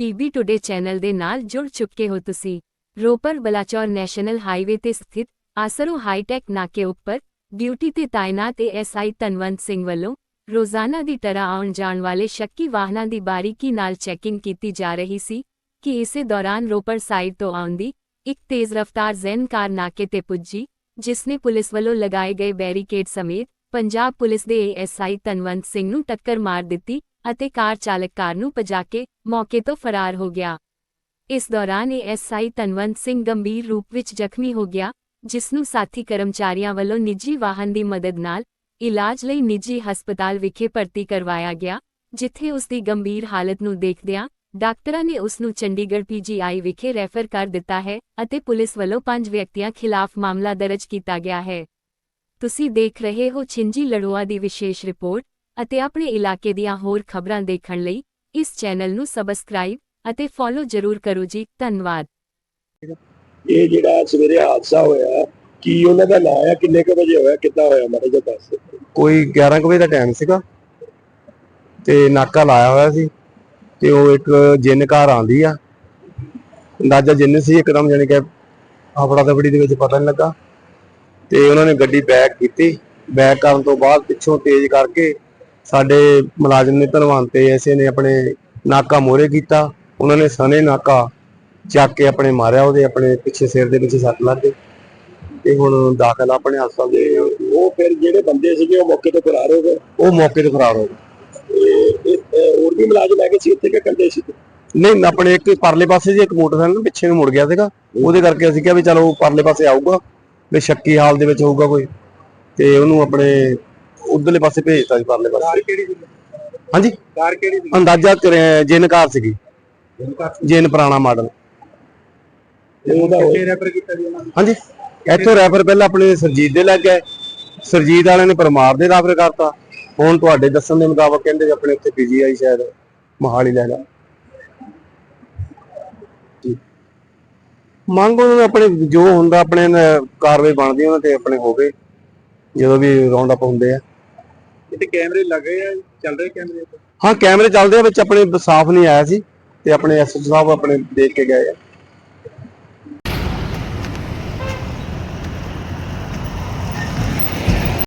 PB today channel ਦੇ ਨਾਲ ਜੁੜ ਚੁੱਕੇ ਹੋ ਤੁਸੀਂ। ਰੋਪਰ ਬਲਾਚੌਰ ਨੈਸ਼ਨਲ ਹਾਈਵੇ ਤੇ ਸਥਿਤ ਆਸਰੋ ਹਾਈਟੈਕ ਨਾਕੇ ਉੱਪਰ ਡਿਊਟੀ ਤੇ ਤਾਇਨਾਤ ਏਐਸਆਈ ਤਨਵੰਤ ਸਿੰਘ ਵੱਲੋਂ ਰੋਜ਼ਾਨਾ ਦੀ ਤਰ੍ਹਾਂ ਆਉਣ ਜਾਣ ਵਾਲੇ ਸ਼ੱਕੀ ਵਾਹਨਾਂ ਦੀ ਬਾਰੀਕੀ ਨਾਲ ਚੈਕਿੰਗ ਕੀਤੀ ਜਾ ਰਹੀ ਸੀ ਕਿ ਇਸੇ ਦੌਰਾਨ ਰੋਪਰ ਸਾਈਡ ਤੋਂ ਆਉਂਦੀ ਇੱਕ ਤੇਜ਼ ਰਫ਼ਤਾਰ ਜ਼ੈਨ ਕਾਰ ਨਾਕੇ ਤੇ ਪੁੱਜੀ, ਜਿਸ ਨੇ ਪੁਲਿਸ ਵੱਲੋਂ ਲਗਾਏ ਗਏ ਬੈਰੀਕੇਡ ਸਮੇਤ ਪੰਜਾਬ ਪੁਲਿਸ ਦੇ ਏਐਸਆਈ ਤਨਵੰਤ ਸਿੰਘ ਨੂੰ ਟੱਕਰ ਮਾਰ ਦਿੱਤੀ ਅਤੇ ਕਾਰ ਚਾਲਕ ਕਾਰ ਨੂੰ ਭਜਾ ਕੇ ਮੌਕੇ ਤੋਂ ਫਰਾਰ ਹੋ ਗਿਆ। ਇਸ ਦੌਰਾਨ ਏਐਸਆਈ ਤਨਵੰਤ ਸਿੰਘ ਗੰਭੀਰ ਰੂਪ ਵਿੱਚ ਜ਼ਖਮੀ ਹੋ ਗਿਆ, ਜਿਸ ਨੂੰ ਸਾਥੀ ਕਰਮਚਾਰੀਆਂ ਵੱਲੋਂ ਨਿੱਜੀ ਵਾਹਨ ਦੀ ਮਦਦ ਨਾਲ ਇਲਾਜ ਲਈ ਨਿੱਜੀ ਹਸਪਤਾਲ ਵਿਖੇ ਭਰਤੀ ਕਰਵਾਇਆ ਗਿਆ, ਜਿੱਥੇ ਉਸ ਦੀ ਗੰਭੀਰ ਹਾਲਤ ਨੂੰ ਦੇਖਦਿਆਂ ਡਾਕਟਰਾਂ ਨੇ ਉਸ ਨੂੰ ਚੰਡੀਗੜ੍ਹ ਪੀਜੀਆਈ ਵਿਖੇ ਰੈਫਰ ਕਰ ਦਿੱਤਾ ਹੈ ਅਤੇ ਪੁਲਿਸ ਵੱਲੋਂ ਪੰਜ ਵਿਅਕਤੀਆਂ ਖਿਲਾਫ ਮਾਮਲਾ ਦਰਜ ਕੀਤਾ ਗਿਆ ਹੈ। ਤੁਸੀਂ ਦੇਖ ਰਹੇ ਹੋ ਛਿੰਜੀ ਲੜੋਆ ਦੀ ਵਿਸ਼ੇਸ਼ ਰਿਪੋਰਟ ਅਤੇ ਆਪਣੇ ਇਲਾਕੇ ਦੀਆਂ ਹੋਰ ਖਬਰਾਂ ਦੇਖਣ ਲਈ ਇਸ ਚੈਨਲ ਨੂੰ ਸਬਸਕ੍ਰਾਈਬ ਅਤੇ ਫੋਲੋ ਜ਼ਰੂਰ ਕਰੋ ਜੀ ਧੰਨਵਾਦ। ਇਹ ਜਿਹੜਾ ਸਵੇਰੇ ਹਾਦਸਾ ਹੋਇਆ ਕੀ ਉਹਨਾਂ ਦਾ ਨਾਂ ਆ ਕਿੰਨੇ ਕੁ ਵਜੇ ਹੋਇਆ ਕਿੱਦਾਂ ਹੋਇਆ ਮਾੜਾ ਜਿਹਾ ਦੱਸ। ਕੋਈ 11 ਕੁ ਵਜੇ ਦਾ ਟਾਈਮ ਸੀਗਾ ਤੇ ਨਾਕਾ ਲਾਇਆ ਹੋਇਆ ਸੀ ਤੇ ਉਹ ਇੱਕ ਜਿੰਨ ਕਾਰ ਆਂਦੀ ਆ। ਅੰਦਾਜ਼ਾ ਜਿੰਨ ਸੀ ਇੱਕਦਮ ਜਾਣੀ ਕਿ ਆਪੜਾ ਦਬੜੀ ਦੇ ਵਿੱਚ ਪਤਾ ਨਹੀਂ ਲੱਗਾ। ਤੇ ਉਹਨਾਂ ਨੇ ਗੱਡੀ ਬੈਕ ਕੀਤੀ। ਬੈਕ ਕਰਨ ਤੋਂ ਬਾਅਦ ਪਿੱਛੋਂ ਤੇਜ਼ ਕਰਕੇ ਸਾਡੇ ਮੁਲਾਜ਼ਮ ਨੇ ਧਨਵੰਤ ਤੇ ਐਸੇ ਨੇ ਆਪਣੇ ਨਾਕਾ ਮੋਰੇ ਕੀਤਾ। ਉਹਨਾਂ ਨੇ ਸਨੇ ਨਾਕਾ ਚੱਕ ਕੇ ਆਪਣੇ ਮਾਰਿਆ ਉਹਦੇ ਆਪਣੇ ਪਿੱਛੇ ਸਿਰ ਦੇ ਵਿੱਚ ਸੱਟ ਲੱਗ ਗਈ। ਤੇ ਹੁਣ ਦਾਖਲ ਆ ਆਪਣੇ ਹਸਪਤਾਲ ਦੇ। ਉਹ ਫਿਰ ਜਿਹੜੇ ਬੰਦੇ ਸੀਗੇ ਉਹ ਮੌਕੇ ਤੋਂ ਫਰਾਰ ਹੋ ਗਏ? ਉਹ ਮੌਕੇ ਤੇ ਫਰਾਰ ਹੋ ਗਏ। ਹੋਰ ਵੀ ਮੁਲਾਜ਼ਮ ਹੈਗੇ ਸੀ ਇੱਥੇ ਕਿ ਕੰਡੇ ਸੀ? ਨਹੀਂ ਆਪਣੇ ਇੱਕ ਪਰਲੇ ਪਾਸੇ ਜੀ ਇੱਕ ਮੋਟਰਸਾਈਕਲ ਪਿੱਛੇ ਨੂੰ ਮੁੜ ਗਿਆ ਸੀਗਾ। ਉਹਦੇ ਕਰਕੇ ਅਸੀਂ ਕਿਹਾ ਵੀ ਚਲੋ ਪਰਲੇ ਪਾਸੇ ਆਊਗਾ ਵੀ ਸ਼ੱਕੀ ਹਾਲ ਦੇ ਵਿੱਚ ਹੋਊਗਾ ਕੋਈ। ਤੇ ਉਹਨੂੰ ਆਪਣੇ ਉਧਰਲੇ ਪਾਸੇ ਭੇਜਤਾ ਜੀ ਪਰਲੇ ਪਾਸੇ। ਕਿਹੜੀ ਸੀ? ਹਾਂਜੀ? ਕਾਰ ਕਿਹੜੀ ਸੀ? ਅੰਦਾਜ਼ਾ ਕਰਿਆ ਜਿੰਨ ਕਾਰ ਸੀਗੀ। ਜਿੰਨ ਪੁਰਾਣਾ ਮਾਡਲ। ਉਹਦਾ ਰੈਫਰ ਕੀਤਾ ਜੀ ਉਹਨਾਂ ਹਾਂਜੀ? ਇੱਥੋਂ ਰੈਫਰ ਪਹਿਲਾਂ ਆਪਣੇ ਸਰਜੀਤ ਦੇ ਲੱਗ ਗਏ। ਸਰਜੀਤ ਵਾਲਿਆਂ ਨੇ ਪਰਮਾਰ ਦੇ ਰੈਫਰ ਕਰਤਾ। ਹੁਣ ਤੁਹਾਡੇ ਦੱਸਣ ਦੇ ਮੁਤਾਬਕ ਕਹਿੰਦੇ ਵੀ ਆਪਣੇ ਉੱਥੇ ਪੀਜੀਆਈ ਸ਼ਾਇਦ ਮੋਹਾਲੀ ਲੈ ਲਾ ਮੰਗ ਉਹਨਾਂ ਨੇ ਆਪਣੇ ਜੋ ਹੁੰਦਾ ਆਪਣੇ ਕਾਰਵਾਈ ਬਣਦੀ ਉਹਨਾਂ ਤੇ ਆਪਣੇ ਹੋਵੇ ਜਦੋਂ ਵੀ ਰਾਉਂਡ ਅਪ ਹੁੰਦੇ ਆ। ਇੱਥੇ ਕੈਮਰੇ ਲੱਗੇ ਆ, ਚੱਲ ਰਹੇ ਕੈਮਰੇ ਹਾਂ, ਕੈਮਰੇ ਚੱਲਦੇ ਆ, ਵਿੱਚ ਆਪਣੇ ਸਾਫ਼ ਨਹੀਂ ਆਇਆ ਸੀ, ਤੇ ਆਪਣੇ ਐਸਐਸ ਸਾਹਿਬ ਆਪਣੇ ਦੇਖ ਕੇ ਗਏ ਆ।